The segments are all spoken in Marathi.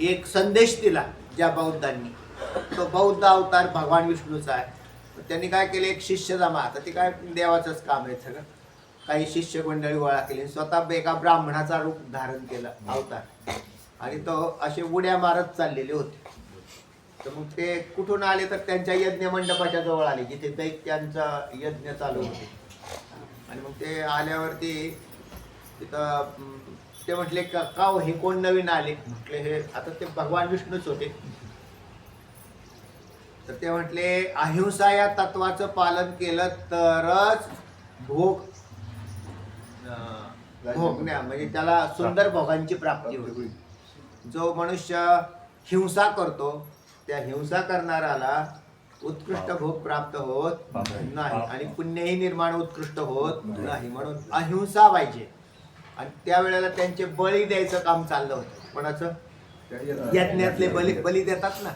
एक संदेश दिला ज्या बौद्धांनी. तो बौद्ध अवतार भगवान विष्णूचा आहे. त्यांनी काय केले? एक शिष्य जमा. आता ते काय देवाचंच काम आहे सगळं. काही शिष्य मंडळी गोळा केली. स्वतः एका ब्राह्मणाचा रूप धारण केलं अवतार. आणि तो असे उड्या मारत चाललेले होते. तर मग ते कुठून आले? तर त्यांच्या यज्ञ मंडपाच्या जवळ आले जिथे दैत्यांचा यज्ञ चालू होते. आणि मग ते आल्यावरती तिथं ते म्हटले का का हो, हे कोण नवीन आले? म्हटले हे आता ते भगवान विष्णूच होते. तर ते म्हटले अहिंसा या तत्वाचं पालन केलं तरच भोग भोगण्या म्हणजे त्याला सुंदर भोगांची प्राप्ती होते. जो मनुष्य हिंसा करतो त्या हिंसा करणाऱ्याला उत्कृष्ट भोग प्राप्त होत नाही आणि पुण्यही निर्माण उत्कृष्ट होत नाही. म्हणून अहिंसा पाहिजे. आणि त्यावेळेला त्यांचे बळी द्यायचं काम चाललं होतं. कोणाचं? यज्ञातले बली बली देतात ना.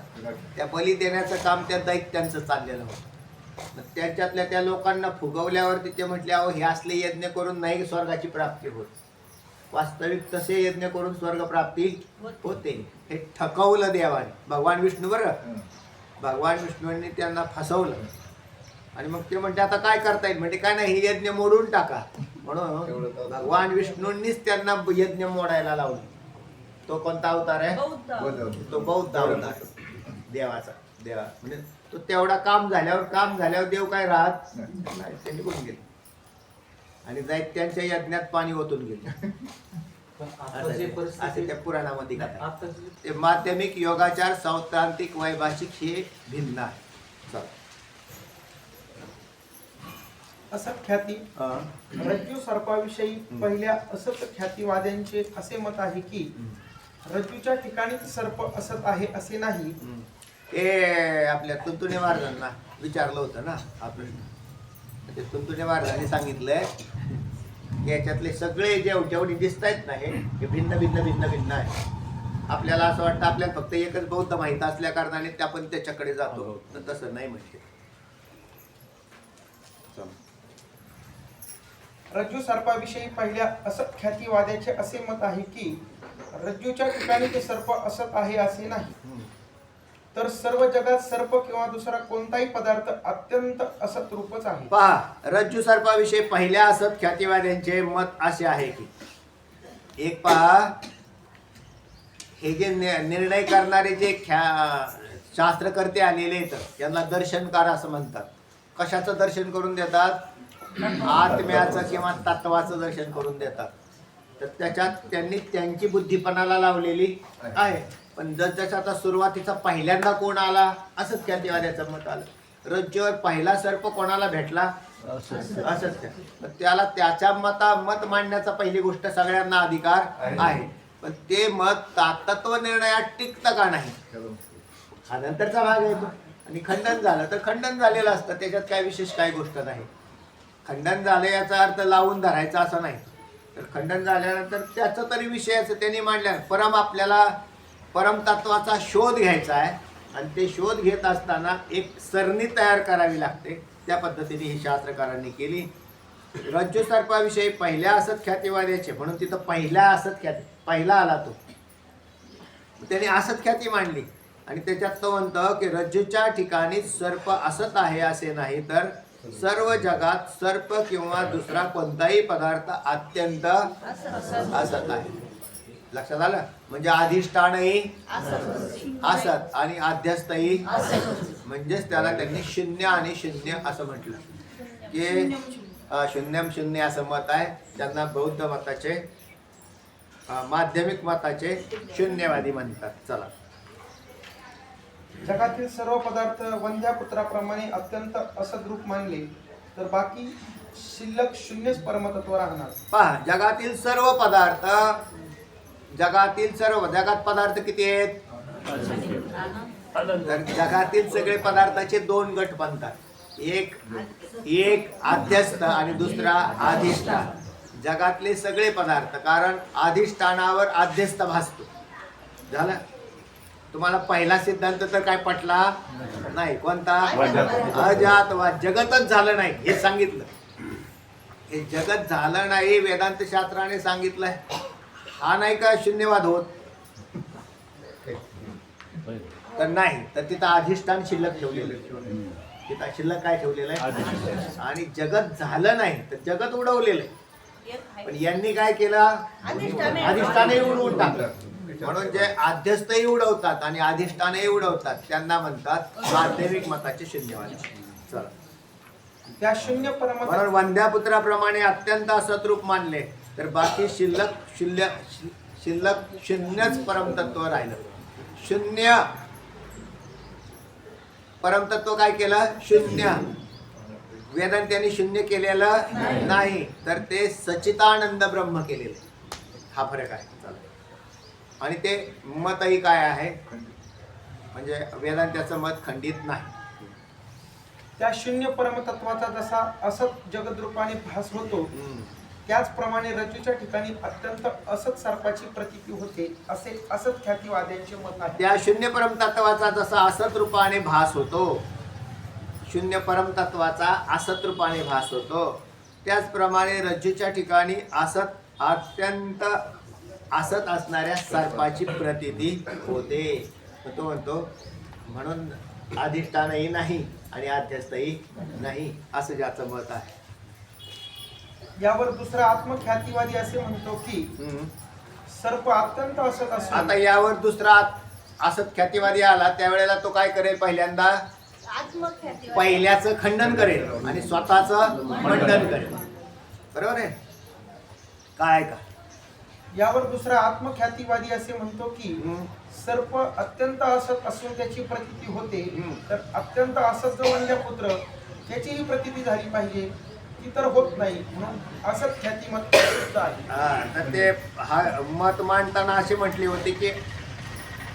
त्या बली देण्याचं काम त्या दैत्यांचं चाललेलं होतं. त्याच्यातल्या त्या लोकांना फुगवल्यावरती ते म्हटले अहो हे असले यज्ञ करून नाही स्वर्गाची प्राप्ती होत. वास्तविक तसे यज्ञ करून स्वर्ग प्राप्ती होते. हे ठकवलं देवाने. भगवान विष्णू बरं. भगवान विष्णूंनी त्यांना फसवलं. आणि मग ते म्हणते आता काय करता येईल? म्हणजे काय नाही हे यज्ञ मोडून टाका. म्हणून भगवान विष्णूंनीच त्यांना यज्ञ मोडायला लावलं. तो कोणता अवतार आहे? तो बौद्ध अवतार. देवाचा. देवा. म्हणजे तो तेवढा काम झाल्यावर काम झाल्यावर देव काय राहत? नाही ते निघून गेले. आणि दैत्यांच्या यज्ञात पाणी ओतून गेले. असं त्या पुराणामध्ये ते माध्यमिक योगाचार सौत्रांतिक वैभाषिक हे भिन्न आहे. असत ख्याती रज्जू सर्पाविषयी पहिल्या असत ख्यातीवाद्यांचे असे मत आहे की रज्जूच्या ठिकाणीच सर्प असत आहे असे नाही. ते आपल्या तुंतुणे महाराजांना विचारलं होतं ना हा प्रश्न. ते तुंतुणे महाराजांनी सांगितलंय की याच्यातले सगळे जे जेवढे दिसत आहेत ना हे हे भिन्न भिन्न भिन्न भिन्न आहे आपल्याला असं वाटतं आपल्याला फक्त एकच बौद्ध माहीत असल्या कारणाने ते आपण त्याच्याकडे जातो. तर तसं नाही म्हणजे रज्जू सर्पाविषयी पहिल्या असत ख्यातीवाद्याचे असे मत आहे की रज्जूच्या ठिकाणी ते सर्प असत आहे असे नाही. तर सर्व जगात सर्प किंवा दुसरा कोणताही पदार्थ अत्यंत असत रूपच आहे. पहा रज्जू सर्पाविषयी पहिल्या असत ख्यातीवाद्यांचे मत असे आहे की एक पहा हे जे नि- निर्णय करणारे जे ख्या शास्त्रकर्ते आलेले आहेत यांना दर्शनकार असं म्हणतात. कशाचं दर्शन करून देतात? आत्म्याचं किंवा तत्वाचं दर्शन करून देतात. तर त्याच्यात त्यांनी त्यांची बुद्धिपणाला लावलेली आहे. पण जसं आता सुरुवातीचा पहिल्यांदा कोण आला असंच ख्यातिवाद्याचं मत आलं. रज्जूवर पहिला सर्प कोणाला भेटला? असंच त्याला त्याच्या मता मत मांडण्याचा पहिली गोष्ट सगळ्यांना अधिकार आहे. पण ते मत तातत्व निर्णयात टिकतं का नाही? हा नंतरचा भाग आहे तो. आणि खंडन झालं. तर खंडन झालेलं असतं. त्याच्यात काय विशेष काय गोष्ट नाही. खंडन झालं याचा अर्थ लावून धरायचा असं नाही. तर खंडन झाल्यानंतर त्याचं तरी विषयाचं त्यांनी मांडल्या परम आपल्याला परमतत्वाचा शोध घ्यायचा आहे. आणि ते शोध घेत असताना एक सरणी तयार करावी लागते. त्या पद्धतीने ही शास्त्रकारांनी केली. रज्जू सर्पाविषयी पहिल्या असत ख्यातीवाद्याचे म्हणून तिथं पहिल्या असत ख्याती पहिला आला तो. त्याने असत ख्याती मांडली. आणि त्याच्यात तो म्हणतं की रज्जूच्या ठिकाणी सर्प असत आहे असे नाही तर सर्व जगात सर्प किंवा दुसरा कोणताही पदार्थ अत्यंत असत आहे लक्षात आलं? म्हणजे अधिष्ठानही असत आणि आध्यस्थही म्हणजेच त्याला त्यांनी शून्य आणि शून्य असं म्हटलं. की शून्यम शून्य असं मत आहे. त्यांना बौद्ध मताचे माध्यमिक मताचे शून्यवादी म्हणतात. चला. जगातील सर्व पदार्थ वंध्या पुत्राप्रमाणे अत्यंत असद्रूप मानले तर बाकी शिल्लक शून्यच परमतत्व राहणार. पहा जगातील सर्व पदार्थ जगातील सर्व जगात पदार्थ किती आहेत? तर जगातील सगळे पदार्थाचे दोन गट बनतात. एक एक आध्यस्थ आणि दुसरा अधिष्ठान जगातले सगळे पदार्थ कारण अधिष्ठानावर आध्यस्थ भासतो. झालं? तुम्हाला पहिला सिद्धांत तर काय पटला? नाही. कोणता? अजात वा जगतच झालं नाही हे सांगितलं. हे जगत झालं नाही वेदांत शास्त्राने सांगितलंय. हा नाही का शून्यवाद होत? तर नाही. तर तिथं अधिष्ठान शिल्लक ठेवलेलं. तिथं शिल्लक काय ठेवलेलं आहे? आणि जगत झालं नाही तर जगत उडवलेलं आहे. पण यांनी काय केलं? अधिष्ठाने- अधिष्ठानही उडवून टाकलं. म्हणून जे आध्यस्थही उडवतात आणि अधिष्ठानही उडवतात त्यांना म्हणतात माध्यमिक मताचे शून्यवादी. चला. त्या शून्य म्हणून वंद्यापुत्राप्रमाणे अत्यंत असतरूप मानले तर बाकी शिल्लक शिल्लक शिल्लक शून्यच परमतत्व राहिलं. शून्य परमतत्व काय केलं? शून्य. वेदांत्यांनी शून्य केलेलं नाही तर ते सचितानंद ब्रह्म केलेले. हा फरक आहे. चला. आणि ते मतही काय आहे? म्हणजे वेदांत्याचं मत खंडित नाही. त्या शून्य परमतत्वाचा जसा असत जगद्रूपाने भास होतो. त्याचप्रमाणे रज्जूच्या ठिकाणी अत्यंत असत सर्पाची प्रतीती होते असे असत ख्यातीवाद्यांचे मत आहे. त्या शून्य परमतत्वाचा जसा असत रूपाने भास होतो शून्य परमतत्वाचा असत रूपाने भास होतो त्याचप्रमाणे रज्जूच्या ठिकाणी असत अत्यंत असत असणाऱ्या सर्पाची प्रतीती होते. तर तो म्हणतो म्हणून अधिष्ठानही नाही आणि अध्यस्थही नाही असं ज्याचं मत आहे. यावर दुसरा आत्मख्यातीवादी असे म्हणतो की हम्म. सर्प अत्यंत असत असून आता यावर दुसरा असत ख्यातीवादी आला त्यावेळेला तो काय करेल पहिल्यांदा? आत्मख्याती पहिल्याचं खंडन करेल आणि स्वतःच मंडन करेल. बरोबर आहे? काय का? यावर दुसरा आत्मख्यातीवादी असे म्हणतो की. सर्प अत्यंत असत असून त्याची प्रतीती होते. तर अत्यंत असत जो वंद्य पुत्र त्याचीही प्रतीती झाली पाहिजे ती तर होत नाही. म्हणून असत ख्याती मत तर ते हा मत मांडताना असे म्हटले होते की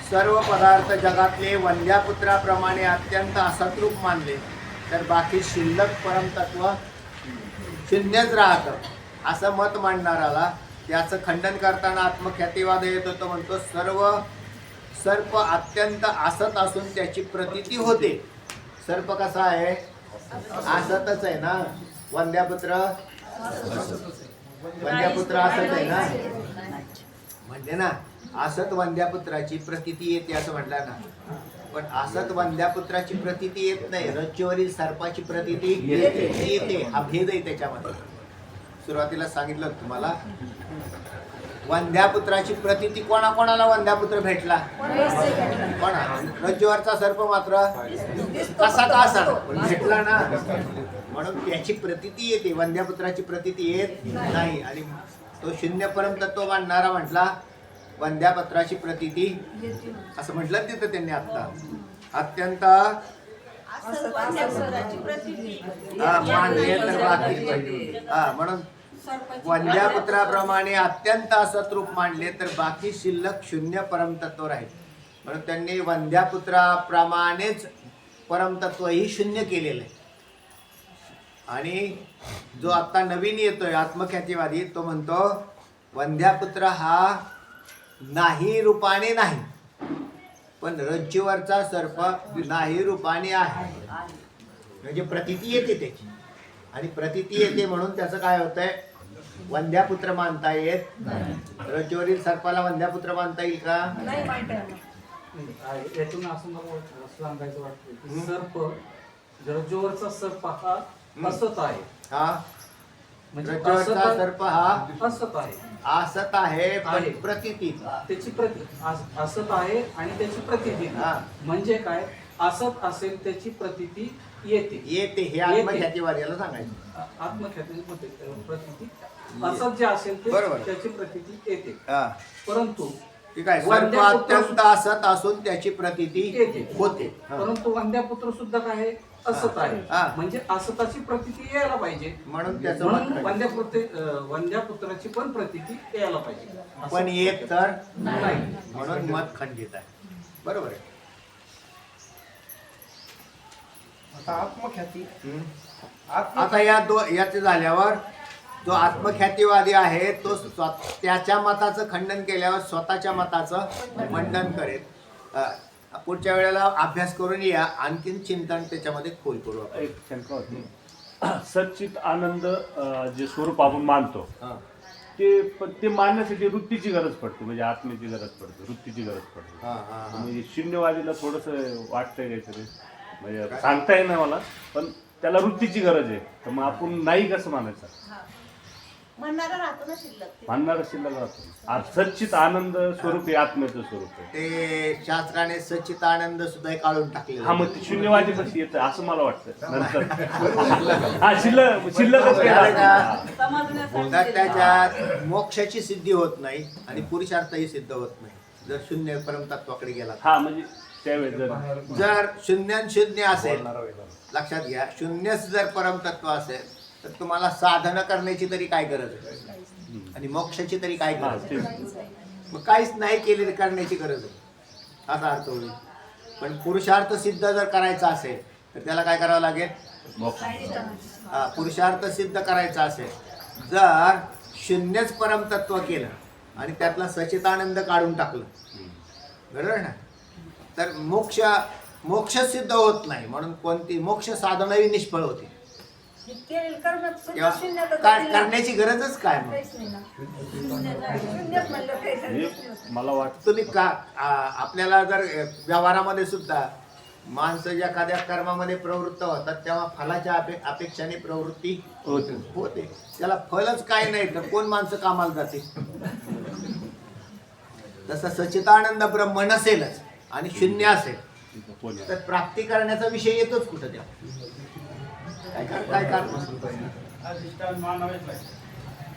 सर्व पदार्थ जगातले वंद्यापुत्राप्रमाणे अत्यंत असतरूप मानले. तर बाकी शिल्लक परमतत्व शून्यच राहतं. असं मत मांडणाराला त्याचं खंडन करताना आत्मख्यातीवाद येत होतं म्हणतो. सर्व सर्प अत्यंत असत असून त्याची प्रतीती होते. सर्प कसा आहे? असतच आहे ना. वंद्यापुत्र? वंद्यापुत्र असत आहे ना? म्हणजे ना असत वंद्यापुत्राची प्रतीती येते असं म्हटलं ना. पण असत वंद्यापुत्राची प्रतीती येत नाही. रज्जूवरील सर्पाची प्रतिती येते. हा भेद आहे त्याच्यामध्ये. सुरुवातीला सांगितलं तुम्हाला. वंद्यापुत्राची प्रतिती कोणाकोणाला वंद्यापुत्र भेटला? कोणा? रज्जूवरचा सर्प मात्र कसा का असा? भेटला ना. म्हणून त्याची प्रतिती येते. वंद्यापुत्राची प्रतीती येत नाही. आणि तो शून्य परमतत्व मांडणारा म्हटला वंध्यापत्राची प्रतिती असं म्हटलं तिथं त्यांनी आता अत्यंत हा, मानले तर बाकी हा म्हणून वंद्यापुत्राप्रमाणे अत्यंत असतरूप मांडले तर बाकी शिल्लक शून्य परमतत्व राहील. म्हणून त्यांनी वंद्यापुत्राप्रमाणेच परमतत्व ही शून्य केलेलं आहे. आणि जो आता नवीन येतोय आत्मख्यातीवादी तो म्हणतो वंद्यापुत्र हा नाही रूपाने नाही. पण रज्जूवरचा सर्प नाही रूपाने आहे. म्हणजे प्रतीती येते त्याची. आणि प्रतीती येते म्हणून त्याचं काय होतंय? वंद्यापुत्र मानता येत रज्जूवरील सर्पाला वंद्यापुत्र मानता येईल का. यातून असं मला सांगायचं वाटतं की सर्प रज्जूवरचा सर्प हा असत आहे. हा. म्हणजे असत- सर्प हा? असत आहे. असत आहे पण आहे. त्याची प्रति अस- असत आहे आणि त्याची प्रतिती हा. म्हणजे काय? असत असेल त्याची प्रतिती येते. येते हे येते. आत्मख्यातीवाद्याला सांगायचं. आत्मख्याती प्रतिती. असत जे असेल ते बरोबर. त्याची प्रतिती येते. हा. परंतु ठीक आहे सर्प वंद्यापुत्र- अत्यंत असत असून त्याची प्रतीती येते. होते. हा. परंतु वंद्यापुत्र सुद्धा काय आहे? असत आहे. हा. म्हणजे असताची प्रतिती यायला पाहिजे. म्हणून त्याचं मत म्हणून अं, वंद्यापुत्राची पण प्रतिती यायला पाहिजे. असं- पण येत तर नाही. म्हणून मत खंडित आहे. बरोबर आहे. आता आत्मख्याती. हम्म. आत्म आता या दो याचे झाल्यावर जो आत्मख्यातीवादी आहे तो स्व- त्याच्या मताचं खंडन केल्यावर स्वतःच्या मताचं मंडन करेल. अ, पुढच्या वेळेला अभ्यास करून या. आणखीन चिंतन त्याच्यामध्ये खोल करू आपण. एक शंका होती सच्चित आनंद अं, जे स्वरूप आपण मानतो हा. ते पण ते मानण्यासाठी वृत्तीची गरज पडते म्हणजे आत्म्याची गरज पडते वृत्तीची गरज पडते. हा हा हा. म्हणजे शून्यवादीला थोडस वाटतंय काहीतरी. म्हणजे सांगता येईना मला पण त्याला वृत्तीची गरज आहे. तर मग आपण नाही कसं मानायचं? हा. म्हणणारा राहतो ना शिल्लक शिल्लक राहतो. आज सच्चित आनंद स्वरूप आत्म्याचं स्वरूप आहे. ते शास्त्राने सच्चित आनंद सुद्धा काढून टाकले हा मग ते शून्यवादी कशी येतं असं मला वाटतं. नंतर. हा शिल्लक शिल्लकच राहत. तर त्याच्यात मोक्षाची सिद्धी होत नाही आणि पुरुषार्थही सिद्ध होत नाही. जर शून्य परमतत्वाकडे गेला तर. हा म्हणजे त्यावेळेस जर जर शून्यान शून्य असेल लक्षात घ्या शून्यच जर परमतत्व असेल तर तुम्हाला साधना करण्याची तरी काय गरज आहे? आणि मोक्षाची तरी काय गरज आहे? मग काहीच नाही केले करण्याची गरज आहे. असा अर्थ होईल. पण पुरुषार्थ सिद्ध जर करायचा असेल तर त्याला काय करावं लागेल? मोक्ष. हा, पुरुषार्थ सिद्ध करायचा असेल जर शून्यच परमतत्व केलं आणि त्यातला सचितानंद काढून टाकलं. बरोबर ना? तर मोक्ष मोक्ष सिद्ध होत नाही. म्हणून कोणती मोक्ष साधनाही निष्फळ होते. काय करण्याची गरजच काय मग? म्हणजे मला वाटतं तुम्ही का आ- आपल्याला जर अ, व्यवहारामध्ये सुद्धा माणसं ज्या एखाद्या कर्मामध्ये प्रवृत्त होतात तेव्हा फलाच्या अपे अपेक्षाने प्रवृत्ती होते. होते. त्याला फलच काय नाही तर कोण माणसं कामाला जाते? तसं सचितानंद ब्रह्म नसेलच आणि शून्य असेल? तर प्राप्ती करण्याचा विषय येतोच कुठं त्या. काय कर काय कारण?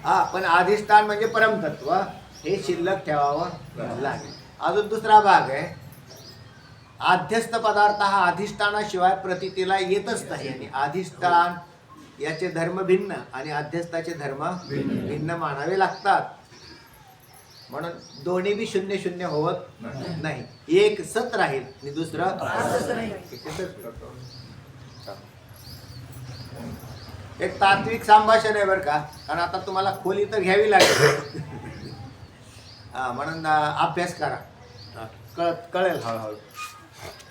हा पण अधिष्ठान म्हणजे परमतत्व. हे शिल्लक ठेवावं लागेल. अजून दुसरा भाग आहे. आध्यस्थ पदार्थ हा अधिष्ठानाशिवाय प्रतीतीला येतच नाही. आणि अधिष्ठान याचे धर्म भिन्न आणि अध्यस्थाचे धर्म भिन्न. मानावे लागतात. म्हणून दोन्ही बी शून्य शून्य होत नाही. एक सत राहील आणि दुसरं एक तात्विक संभाषण आहे बरं का? कारण आता तुम्हाला खोली तर घ्यावी लागेल. हा म्हणून अभ्यास करा. कळत कळेल. हळूहळू.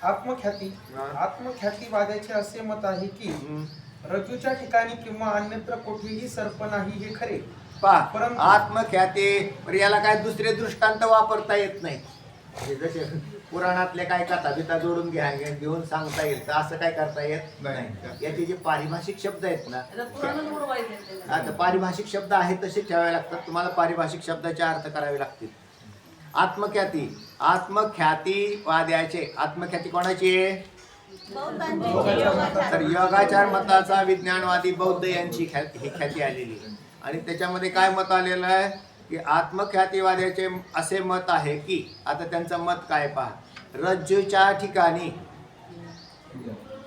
आत्मख्याती हा. आत्मख्यातीवाद्याचे असे मत आहे की हम्म. रज्जूच्या ठिकाणी किंवा अन्यत्र कुठेही सर्प नाही हे खरे. पहा परंतु- आत्मख्याती पण याला काय दुसरे दृष्टांत वापरता येत नाही म्हणजे जसे पुराणातले काय कथा बिथा जोडून घ्या घेऊन सांगता येईल तर असं काय करता येत नाही. याचे जे पारिभाषिक शब्द आहेत ना आता पारिभाषिक शब्द आहेत तसे ठेवावे लागतात. तुम्हाला पारिभाषिक शब्दाचे अर्थ करावे लागतील. आत्मख्याती. आत्मख्याती वाद्याचे. आत्मख्याती कोणाची आहे. तर योगाचार मताचा विज्ञानवादी बौद्ध यांची ख्या- ही ख्याती आलेली आहे. आणि त्याच्यामध्ये काय मत आलेलं आहे? की आत्मख्यातीवाद्याचे असे मत आहे की आता त्यांचं मत काय पहा. रज्जूच्या ठिकाणी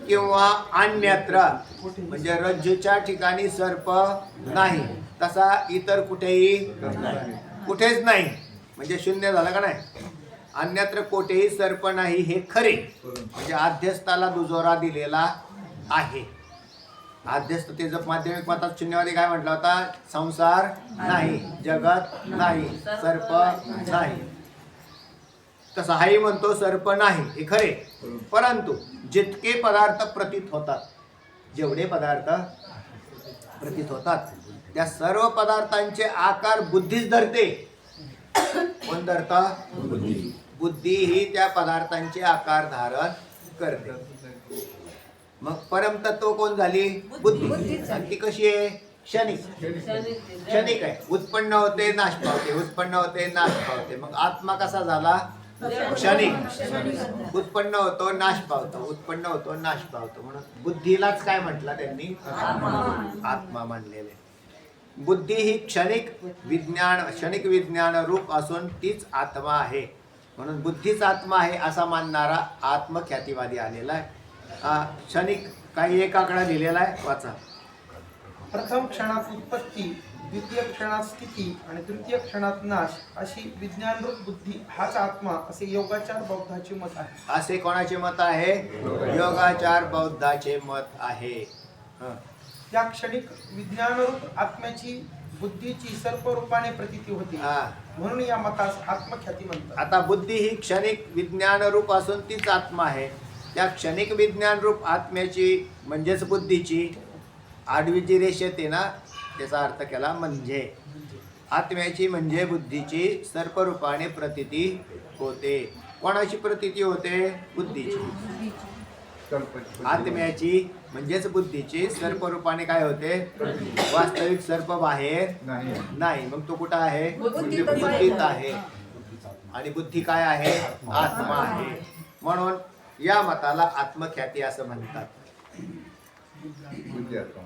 किंवा अन्यत्र म्हणजे रज्जूच्या ठिकाणी सर्प नाही तसा इतर कुठेही कुठेच नाही म्हणजे शून्य झालं का नाही? अन्यत्र कोठेही सर्प नाही हे खरे म्हणजे अध्यस्थाला दुजोरा दिलेला आहे. आध्यस्थ ते जप माध्यमिक मतात शून्यवादी काय म्हटलं होता? संसार नाही जगत नाही सर्प नाही. तसा हाही म्हणतो सर्प नाही हे खरे. परंतु जितके पदार्थ प्रतीत होतात जेवढे पदार्थ प्रतीत होतात त्या सर्व पदार्थांचे आकार बुद्धीच धरते. कोण धरता? बुद्धी. बुद्धी ही त्या पदार्थांचे आकार धारण करते. मग परमतत्व कोण झाली? बुद्धी आणि ती कशी आहे? क्षणिक. क्षणिक. आहे. उत्पन्न होते नाश पावते. उत्पन्न होते नाश पावते. मग आत्मा कसा झाला? क्षणिक. उत्पन्न होतो नाश पावतो. उत्पन्न होतो नाश पावतो. म्हणून बुद्धीलाच काय म्हटलं त्यांनी? आत्मा मानलेले. बुद्धी ही क्षणिक विज्ञान क्षणिक विज्ञान रूप असून तीच आत्मा आहे. म्हणून बुद्धीच आत्मा आहे असा मानणारा आत्मख्यातीवादी आलेला आहे. क्षणिक काही एक आकडा लिहिलेला आहे वाचा. प्रथम क्षणात उत्पत्ती द्वितीय क्षणात स्थिती आणि तृतीय क्षणात नाश अशी विज्ञानरूप बुद्धी हाच आत्मा असे योगाचार बौद्धाचे मत आहे. असे कोणाचे मत आहे? योगाचार बौद्धाचे मत आहे. हं. त्या क्षणिक विज्ञानरूप आत्म्याची बुद्धीची सर्परूपाने प्रतीती होती. हा. म्हणून या मतास आत्मख्याती म्हणतात. आता बुद्धी ही क्षणिक विज्ञान रूप असून तीच आत्मा आहे. त्या क्षणिक विज्ञान रूप आत्म्याची म्हणजेच बुद्धीची आडवी जी रेष येते ना त्याचा अर्थ केला म्हणजे. आत्म्याची म्हणजे बुद्धीची सर्परूपाने प्रतीती होते. कोणाची प्रतीती होते? बुद्धीची. आत्म्याची म्हणजेच बुद्धीची सर्परूपाने काय होते? वास्तविक सर्प बाहेर नाही. मग तो कुठं आहे? बुद्धीत आहे. आणि बुद्धी काय आहे? आत्मा आहे. म्हणून या मताला आत्मख्याती असं म्हणतात.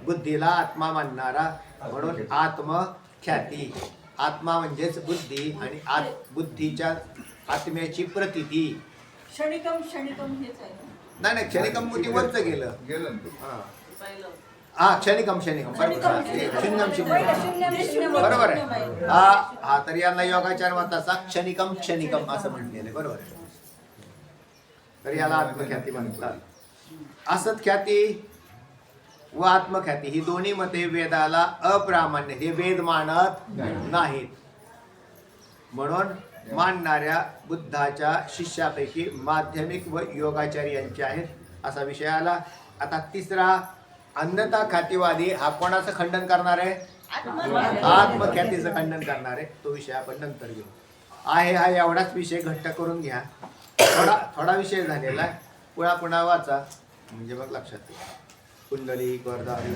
बुद्धीला आत्मा मानणारा म्हणून आत्मख्याती. आत्मा म्हणजेच बुद्धी आणि आत बुद्धीच्या आत्म्याची प्रतिती. क्षणिकम क्षणिकम हेच आहे. नाही नाही क्षणिकम बुद्धी वरच गेलं. गेलं. हा. क्षणिकम क्षणिकम बरोबर. शून्यम शून्यम बरोबर आहे. हा हा तर याला योगाचार मताचा क्षणिकम क्षणिकम असं म्हटलेलं आहे. बरोबर आहे. तर याला आत्मख्याती म्हणतात. असत ख्याती व आत्मख्याती ही दोन्ही मते वेदाला अप्रामाण्य हे वेद मानत नाहीत. म्हणून मानणाऱ्या बुद्धाच्या शिष्यापैकी माध्यमिक व योगाचार्य यांचे आहेत असा विषय आला. आता तिसरा अन्नता ख्यातीवादी हा कोणाचं खंडन करणार आहे? आत्मख्यातीचं खंडन करणार आहे. तो विषय आपण नंतर घेऊ. आहे हा एवढाच विषय घट्ट करून घ्या. थोडा थोडा विषय झालेला आहे. पुन्हा पुणा वाचा. म्हणजे मग लक्षात येईल कुंडली वरदारी